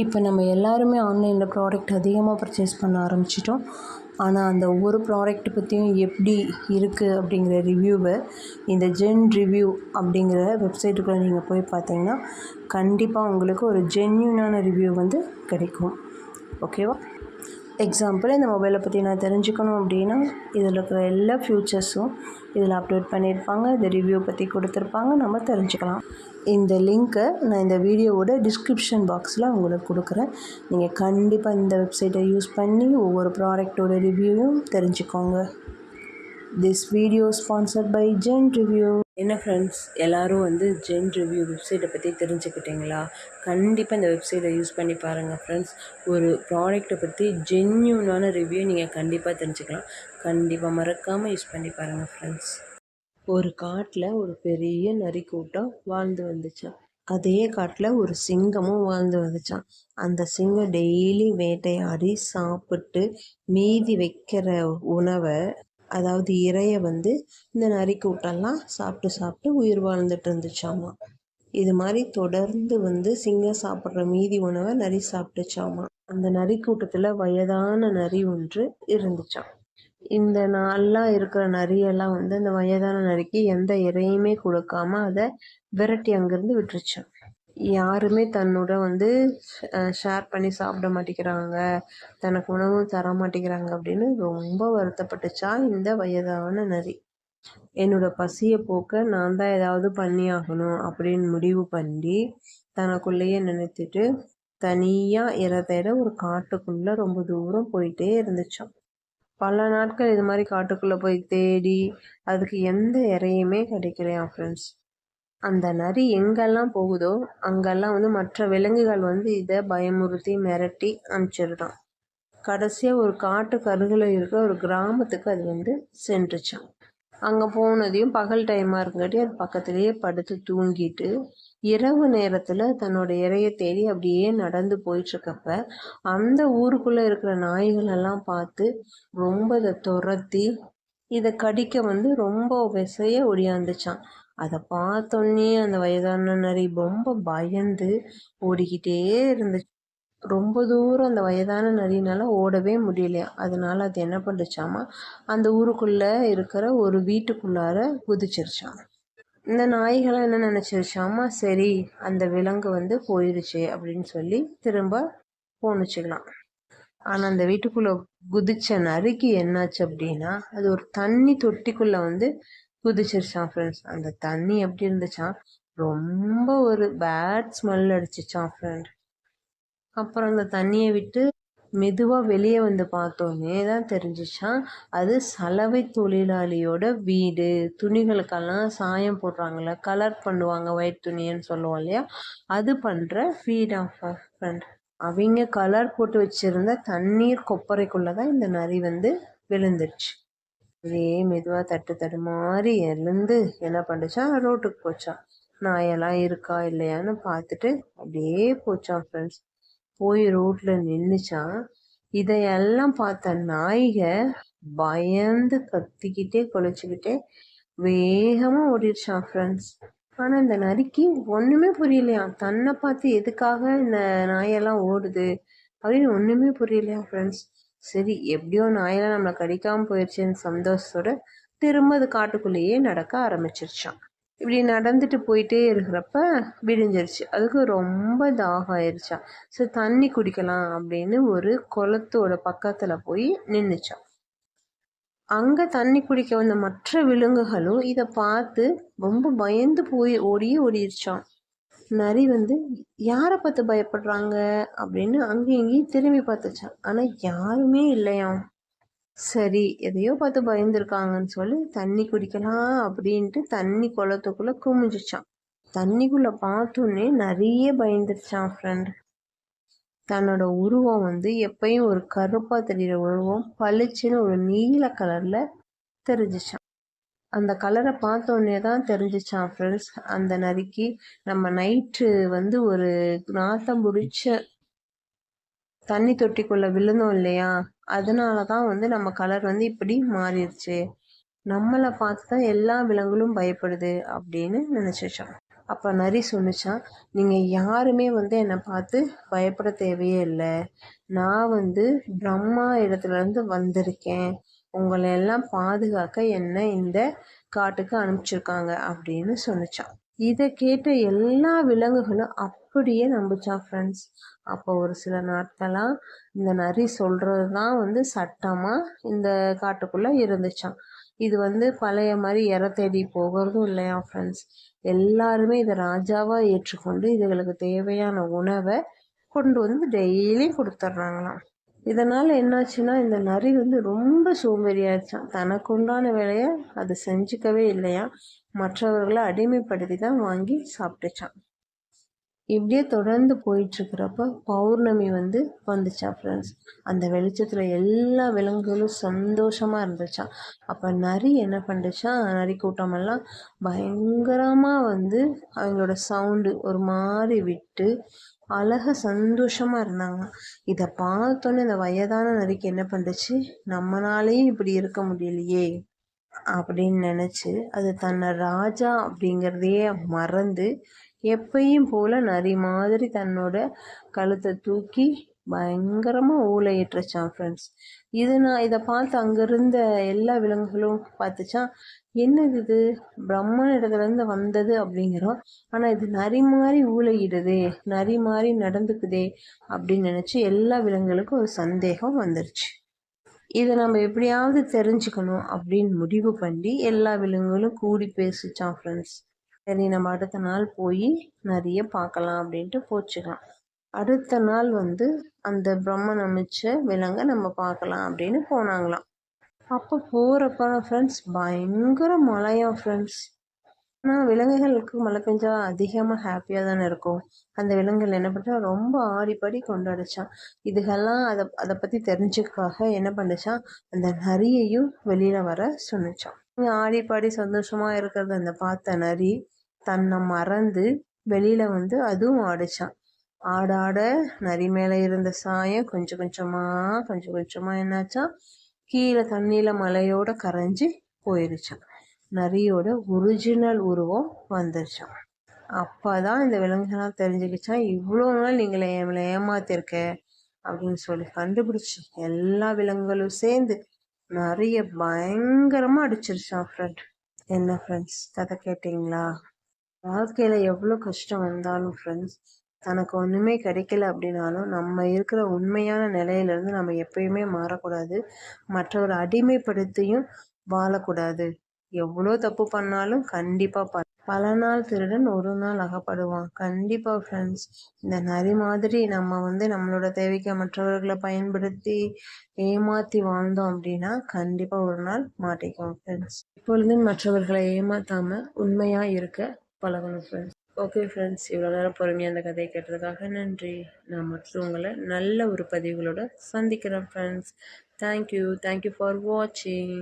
இப்போ நம்ம எல்லாருமே ஆன்லைனில் ப்ராடக்ட் அதிகமாக பர்ச்சேஸ் பண்ண ஆரம்பிச்சிட்டோம். ஆனால் அந்த ஒவ்வொரு ப்ராடக்ட் பற்றியும் எப்படி இருக்குது அப்படிங்கிற ரிவ்யூவை இந்த ஜென் ரிவ்யூ அப்படிங்கிற வெப்சைட்டுக்குள்ளே நீங்கள் போய் பார்த்தீங்கன்னா கண்டிப்பாக உங்களுக்கு ஒரு ஜென்யூனான ரிவ்யூ வந்து கிடைக்கும். ஓகேவா எக்ஸாம்பிள் இந்த மொபைலை பற்றி நான் தெரிஞ்சுக்கணும் அப்படின்னா இதில் இருக்கிற எல்லா ஃபியூச்சர்ஸும் இதில் அப்லோட் பண்ணியிருப்பாங்க. இந்த ரிவ்யூ பற்றி கொடுத்துருப்பாங்க. நம்ம தெரிஞ்சுக்கலாம். இந்த லிங்க்கை நான் இந்த வீடியோவோட டிஸ்கிரிப்ஷன் பாக்ஸில் உங்களுக்கு கொடுக்குறேன். நீங்கள் கண்டிப்பாக இந்த வெப்சைட்டை யூஸ் பண்ணி ஒவ்வொரு ப்ராடக்டோட ரிவ்யூவும் தெரிஞ்சுக்கோங்க. This video sponsored by Zen review என்ன ஃப்ரெண்ட்ஸ் எல்லோரும் வந்து ஜென் ரிவ்யூ வெப்சைட்டை பற்றி தெரிஞ்சுக்கிட்டீங்களா? கண்டிப்பாக இந்த வெப்சைட்டை யூஸ் பண்ணி பாருங்கள் ஃப்ரெண்ட்ஸ் ஒரு ப்ராடக்ட்டை பற்றி ஜென்யூனான ரிவ்யூ நீங்கள் கண்டிப்பாக தெரிஞ்சுக்கலாம். கண்டிப்பாக மறக்காமல் யூஸ் பண்ணி பாருங்கள் ஃப்ரெண்ட்ஸ் ஒரு காட்டில் ஒரு பெரிய நரி கூட்டம் வாழ்ந்து வந்துச்சான் அதே காட்டில் ஒரு சிங்கமும் வாழ்ந்து வந்துச்சான் அந்த சிங்கம் டெய்லி வேட்டையாடி சாப்பிட்டு மீதி வைக்கிற உணவை அதாவது இரையை வந்து இந்த நரிக்கூட்டெல்லாம் சாப்பிட்டு சாப்பிட்டு உயிர் வாழ்ந்துட்டு இருந்துச்சாமா. இது மாதிரி தொடர்ந்து வந்து சிங்கம் சாப்பிட்ற மீதி உணவை நரி சாப்பிட்டுச்சாமா. அந்த நரி கூட்டத்தில் வயதான நரி ஒன்று இருந்துச்சாம். இந்த நாளெலாம் இருக்கிற நரியெல்லாம் வந்து அந்த வயதான நரிக்கு எந்த இறையுமே கொடுக்காம அதை விரட்டி அங்கேருந்து விட்டுருச்சான் யாருமே தன்னோட வந்து ஷேர் பண்ணி சாப்பிட மாட்டேங்கிறாங்க. தனக்கு உணவும் தர மாட்டேங்கிறாங்க அப்படின்னு ரொம்ப வருத்தப்பட்டுச்சா இந்த வயதான நரி. என்னோட பசியை போக்க நான் தான் ஏதாவது பண்ணி ஆகணும் அப்படின்னு முடிவு பண்ணி தனக்குள்ளேயே நினைத்துட்டு தனியாக இரை தேட ஒரு காட்டுக்குள்ளே ரொம்ப தூரம் போயிட்டே இருந்துச்சான் பல நாட்கள் இது மாதிரி காட்டுக்குள்ளே போய் தேடி அதுக்கு எந்த இறையுமே கிடைக்கலையாம் ஃப்ரெண்ட்ஸ் அந்த நரி எங்கெல்லாம் போகுதோ அங்கெல்லாம் வந்து மற்ற விலங்குகள் வந்து இதை பயமுறுத்தி மிரட்டி அனுப்பிச்சிடுதான். கடைசியாக ஒரு காட்டு கருகில் இருக்க ஒரு கிராமத்துக்கு அது வந்து சென்றுச்சான் அங்கே போனதையும் பகல் டைமாக இருக்காட்டி அது பக்கத்துலேயே படுத்து தூங்கிட்டு இரவு நேரத்தில் தன்னோட இறையை தேடி அப்படியே நடந்து போயிட்டுருக்கப்ப அந்த ஊருக்குள்ளே இருக்கிற நாய்களெல்லாம் பார்த்து ரொம்ப இதை துரத்தி இதை கடிக்க வந்து ரொம்ப விசைய ஒடியாந்துச்சான் அதை பார்த்தோன்னே அந்த வயதான நரி ரொம்ப பயந்து ஓடிக்கிட்டே இருந்துச்சு. ரொம்ப தூரம் அந்த வயதான நரினால் ஓடவே முடியலையா அதனால அது என்ன பண்ணுச்சாமா அந்த ஊருக்குள்ளே இருக்கிற ஒரு வீட்டுக்குள்ளார குதிச்சிருச்சான் இந்த நாய்களை என்ன நினச்சிருச்சாமா சரி அந்த விலங்கு வந்து போயிடுச்சு அப்படின்னு சொல்லி திரும்ப போணுச்சுக்கலாம் ஆனால் அந்த வீட்டுக்குள்ளே குதிச்ச நரிக்கு என்னாச்சு அப்படின்னா அது ஒரு தண்ணி தொட்டிக்குள்ளே வந்து குதிச்சிருச்சான் ஃப்ரெண்ட்ஸ் அந்த தண்ணி எப்படி இருந்துச்சான் ரொம்ப ஒரு பேட் ஸ்மெல் அடிச்சிச்சான் ஃப்ரெண்ட் அப்புறம் அந்த தண்ணியை விட்டு மெதுவாக வெளியே வந்து பார்த்தோன்னே தான் தெரிஞ்சிச்சான் அது சலவை தொழிலாளியோட வீடு. துணிகளுக்கெல்லாம் சாயம் போடுறாங்கள கலர் பண்ணுவாங்க ஒயிட் துணின்னு சொல்லுவோம் இல்லையா? அது பண்ணுற ஃபீட் ஆஃப் ஃப்ரெண்ட் அவங்க கலர் போட்டு வச்சுருந்த தண்ணீர் கொப்பரைக்குள்ளே தான் இந்த நரி வந்து விழுந்துருச்சு அப்படியே மெதுவாக தட்டு தடு மாதிரி எழுந்து என்ன பண்ணுச்சான் ரோட்டுக்கு போச்சான் நாயெல்லாம் இருக்கா இல்லையான்னு பார்த்துட்டு அப்படியே போச்சான் ஃப்ரெண்ட்ஸ் போய் ரோட்டில் நின்றுச்சான் இதையெல்லாம் பார்த்த நாய்க பயந்து கத்திக்கிட்டே குலைச்சிக்கிட்டே வேகமாக ஓடிடுச்சான் ஃப்ரெண்ட்ஸ் ஆனால் இந்த நரிக்கு ஒன்றுமே புரியலையா? தன்னை பார்த்து எதுக்காக இந்த நாயெல்லாம் ஓடுது அப்படின்னு ஒன்றுமே புரியலையா ஃப்ரெண்ட்ஸ் சரி எப்படியோ நாயெல்லாம் நம்மளை கடிக்காமல் போயிடுச்சுன்னு சந்தோஷத்தோட திரும்ப அது காட்டுக்குள்ளேயே நடக்க ஆரம்பிச்சிருச்சான். இப்படி நடந்துட்டு போயிட்டே இருக்கிறப்ப விடிஞ்சிருச்சு. அதுக்கு ரொம்ப தாகம் ஆயிடுச்சான் சரி தண்ணி குடிக்கலாம் அப்படின்னு ஒரு குளத்தோட பக்கத்தில் போய் நின்றுச்சான் அங்கே தண்ணி குடிக்க வந்த மற்ற விலங்குகளும் இதை பார்த்து ரொம்ப பயந்து போய் ஓடியே ஓடிடுச்சான் நரி வந்து யாரை பார்த்து பயப்படுறாங்க? அப்படின்னு அங்கேயும் இங்கேயும் திரும்பி பார்த்துச்சான் ஆனால் யாருமே இல்லையாம். சரி எதையோ பார்த்து பயந்துருக்காங்கன்னு சொல்லி தண்ணி குடிக்கலாம் அப்படின்ட்டு தண்ணி குளத்துக்குள்ளே குமிஞ்சிச்சான் தண்ணிக்குள்ளே பார்த்தோன்னே நிறைய பயந்துருச்சான் ஃப்ரெண்ட் தன்னோட உருவம் வந்து எப்பயும் ஒரு கருப்பாக தெரிகிற உருவம் பளிச்சுன்னு ஒரு நீல கலரில் தெரிஞ்சிச்சான் அந்த கலரை பார்த்தோன்னே தான் தெரிஞ்சிச்சான் ஃப்ரெண்ட்ஸ் அந்த நரிக்கு நம்ம நைட்டு வந்து ஒரு நாத்தம் பிடிச்ச தண்ணி தொட்டிக்குள்ளே விழுந்தோம் இல்லையா? அதனால தான் வந்து நம்ம கலர் வந்து இப்படி மாறிடுச்சு. நம்மளை பார்த்து தான் எல்லா விலங்குகளும் பயப்படுது அப்படின்னு நினச்சிச்சான் அப்போ நரி சொன்னிச்சான் நீங்கள் யாருமே வந்து என்னை பார்த்து பயப்பட தேவையே இல்லை. நான் வந்து பிரம்மா இடத்துலேருந்து வந்திருக்கேன். உங்களை எல்லாம் பாதுகாக்க என்னை இந்த காட்டுக்கு அனுப்பிச்சிருக்காங்க அப்படின்னு சொன்னிச்சான் இதை கேட்ட எல்லா விலங்குகளும் அப்படியே நம்பிச்சான் ஃப்ரெண்ட்ஸ் அப்போ ஒரு சில நாட்களாக இந்த நரி சொல்கிறது தான் வந்து சட்டமாக இந்த காட்டுக்குள்ளே இருந்துச்சான் இது வந்து பழைய மாதிரி இற தேடி போகிறதும் இல்லையா ஃப்ரெண்ட்ஸ் எல்லாருமே இதை ராஜாவாக ஏற்றுக்கொண்டு இதுகளுக்கு தேவையான உணவை கொண்டு வந்து டெய்லியும் கொடுத்துட்றாங்களாம். இதனால் என்னாச்சுன்னா இந்த நரி வந்து ரொம்ப சோம்பேறியாயிடுச்சான் தனக்கு உண்டான வேலையை அது செஞ்சுக்கவே இல்லையா மற்றவர்களை அடிமைப்படுத்தி தான் வாங்கி சாப்பிட்டுச்சான் இப்படியே தொடர்ந்து போயிட்டுருக்கிறப்ப பௌர்ணமி வந்து வந்துச்சா ஃப்ரெண்ட்ஸ் அந்த வெளிச்சத்தில் எல்லா விலங்குகளும் சந்தோஷமாக இருந்துச்சான் அப்போ நரி என்ன பண்ணுச்சா நரி கூட்டமெல்லாம் பயங்கரமாக வந்து அவங்களோட சவுண்டு ஒரு மாதிரி விட்டு அழகாக சந்தோஷமாக இருந்தாங்க. இதை பார்த்தோன்னே இந்த வயதான நரிக்கு என்ன பண்ணுச்சு நம்மளாலேயும் இப்படி இருக்க முடியலையே அப்படின்னு நினச்சி அது தன்னை ராஜா அப்படிங்கிறதையே மறந்து எப்பயும் போல் நரி மாதிரி தன்னோட கழுத்தை தூக்கி பயங்கரமாக ஊழையிட்டுருச்சான் ஃப்ரெண்ட்ஸ் இது நான் இதை பார்த்து அங்கே இருந்த எல்லா விலங்குகளும் பார்த்துச்சான் என்னது இது? பிரம்மன் இடத்துலேருந்து வந்தது அப்படிங்கிறோம். ஆனால் இது நரி மாதிரி ஊழையிடுதே நரி மாதிரி நடந்துக்குதே அப்படின்னு நினச்சி எல்லா விலங்குகளுக்கும் ஒரு சந்தேகம் வந்துருச்சு. இதை நம்ம எப்படியாவது தெரிஞ்சுக்கணும் அப்படின்னு முடிவு பண்ணி எல்லா விலங்குகளும் கூடி பேசிச்சான் ஃப்ரெண்ட்ஸ் சரி நம்ம அடுத்த நாள் போய் நிறைய பார்க்கலாம் அப்படின்ட்டு போச்சுக்கலாம் அடுத்த நாள் வந்து அந்த பிரம்மன் அமைச்ச விலங்கை நம்ம பார்க்கலாம் அப்படின்னு போனாங்களாம். அப்போ போகிறப்ப ஃப்ரெண்ட்ஸ் பயங்கர மழையா ஃப்ரெண்ட்ஸ் ஆனால் விலங்குகளுக்கு மழை பெஞ்சா அதிகமாக ஹாப்பியாக தானே இருக்கும். அந்த விலங்குகள் என்ன பண்ணுறா ரொம்ப ஆடிப்பாடி கொண்டாடிச்சான் இதுகெல்லாம் அதை அதை பற்றி தெரிஞ்சுக்காக என்ன பண்ணுச்சான் அந்த நரியையும் வெளியில் வர சொன்னிச்சான் ஆடிப்பாடி சந்தோஷமாக இருக்கிறத அந்த பார்த்த நரி தன்னை மறந்து வெளியில் வந்து அதுவும் ஆடிச்சான் ஆட ஆட நரி மேலே இருந்த சாயம் கொஞ்சம் கொஞ்சமாக கொஞ்சம் கொஞ்சமாக என்னாச்சா? கீழே தண்ணியில் மலையோட கரைஞ்சி போயிருச்சான் நரியோட ஒரிஜினல் உருவம் வந்துருச்சான் அப்போ தான் இந்த விலங்குகள்லாம் தெரிஞ்சுக்கிச்சான் இவ்வளோ நாள் நீங்களை எங்களை ஏமாத்திருக்க அப்படின்னு சொல்லி கண்டுபிடிச்சி எல்லா விலங்குகளும் சேர்ந்து நிறைய பயங்கரமாக அடிச்சிருச்சான் ஃப்ரெண்ட் என்ன ஃப்ரெண்ட்ஸ் கதை கேட்டிங்களா? வாழ்க்கையில் எவ்வளோ கஷ்டம் வந்தாலும் ஃப்ரெண்ட்ஸ் தனக்கு ஒன்றுமே கிடைக்கல அப்படின்னாலும் நம்ம இருக்கிற உண்மையான நிலையிலேருந்து நம்ம எப்பயுமே மாறக்கூடாது. மற்றவரை அடிமைப்படுத்தியும் வாழக்கூடாது. எவ்வளோ தப்பு பண்ணாலும் கண்டிப்பாக ப பல நாள் திருடன் ஒரு நாள் அகப்படுவான். கண்டிப்பாக ஃப்ரெண்ட்ஸ் இந்த நரி மாதிரி நம்ம வந்து நம்மளோட தேவைக்கு மற்றவர்களை பயன்படுத்தி ஏமாற்றி வாழ்ந்தோம் அப்படின்னா கண்டிப்பாக ஒரு நாள் மாட்டிக்குவோம் ஃப்ரெண்ட்ஸ் இப்பொழுது மற்றவர்களை ஏமாற்றாமல் உண்மையாக இருக்க பழகணும் ஃப்ரெண்ட்ஸ் ஓகே ஃப்ரெண்ட்ஸ் இவ்வளோ நேரம் பொறுமையாக அந்த கதையை கேட்டதுக்காக நன்றி. நான் மற்றும் உங்களை நல்ல ஒரு பதிவுகளோட சந்திக்கிறேன் ஃப்ரெண்ட்ஸ் தேங்க்யூ தேங்க்யூ ஃபார் வாட்சிங்